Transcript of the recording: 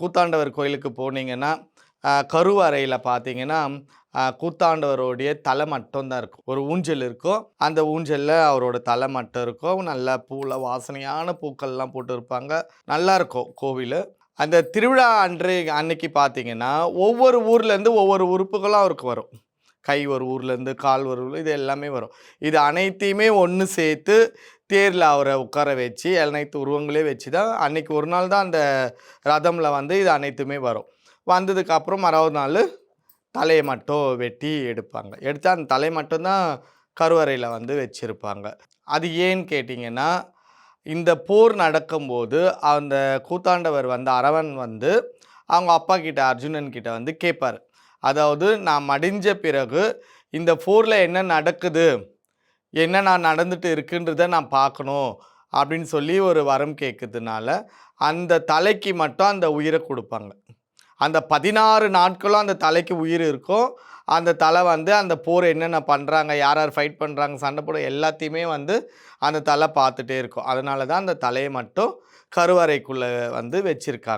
கூத்தாண்டவர் கோயிலுக்கு போனீங்கன்னா கருவறையில் பார்த்தீங்கன்னா கூத்தாண்டவருடைய தலை மட்டும் தான் இருக்கும். ஒரு ஊஞ்சல் இருக்கும். அந்த ஊஞ்சலில் அவரோட தலை மட்டும் இருக்கும். நல்ல பூவில் வாசனையான பூக்கள்லாம் போட்டு இருப்பாங்க நல்லா இருக்கும் கோவில். அந்த திருவிழா அன்று அன்னைக்கு பார்த்தீங்கன்னா ஒவ்வொரு ஊர்லேருந்து ஒவ்வொரு உறுப்புகளும் அவருக்கு வரும். கை ஒரு ஊர்லேருந்து கால் ஒரு ஊரில் இது எல்லாமே வரும். இது அனைத்தையுமே ஒன்று சேர்த்து தேரில் அவரை உட்கார வச்சு அனைத்து உருவங்களே வச்சு தான் அன்றைக்கி ஒரு நாள் தான் அந்த ரதமில் வந்து இது அனைத்துமே வரும். வந்ததுக்கப்புறம் மறாவது நாள் தலையை மட்டும் வெட்டி எடுப்பாங்க. எடுத்து அந்த தலை மட்டும்தான் கருவறையில் வந்து வச்சுருப்பாங்க. அது ஏன்னு கேட்டிங்கன்னா இந்த போர் நடக்கும்போது அந்த கூத்தாண்டவர் வந்து அரவன் வந்து அவங்க அப்பா கிட்ட அர்ஜுனன் கிட்ட வந்து கேட்பார் அதாவது நான் மடிஞ்ச பிறகு இந்த போரில் என்ன நடக்குது? என்ன நான் நடந்துட்டு இருக்குன்றத நான் பார்க்கணும் அப்படின்னு சொல்லி ஒரு வரம் கேட்குறதுனால அந்த தலைக்கு மட்டும் அந்த உயிரை கொடுப்பாங்க. அந்த பதினாறு நாட்களும் அந்த தலைக்கு உயிர் இருக்கும். அந்த தலை வந்து அந்த போர் என்னென்ன பண்ணுறாங்க யார் யார் ஃபைட் பண்ணுறாங்க சண்டை போட எல்லாத்தையுமே வந்து அந்த தலை பார்த்துட்டே இருக்கும். அதனால தான் அந்த தலையை மட்டும் கருவறைக்குள்ளே வந்து வச்சுருக்காங்க.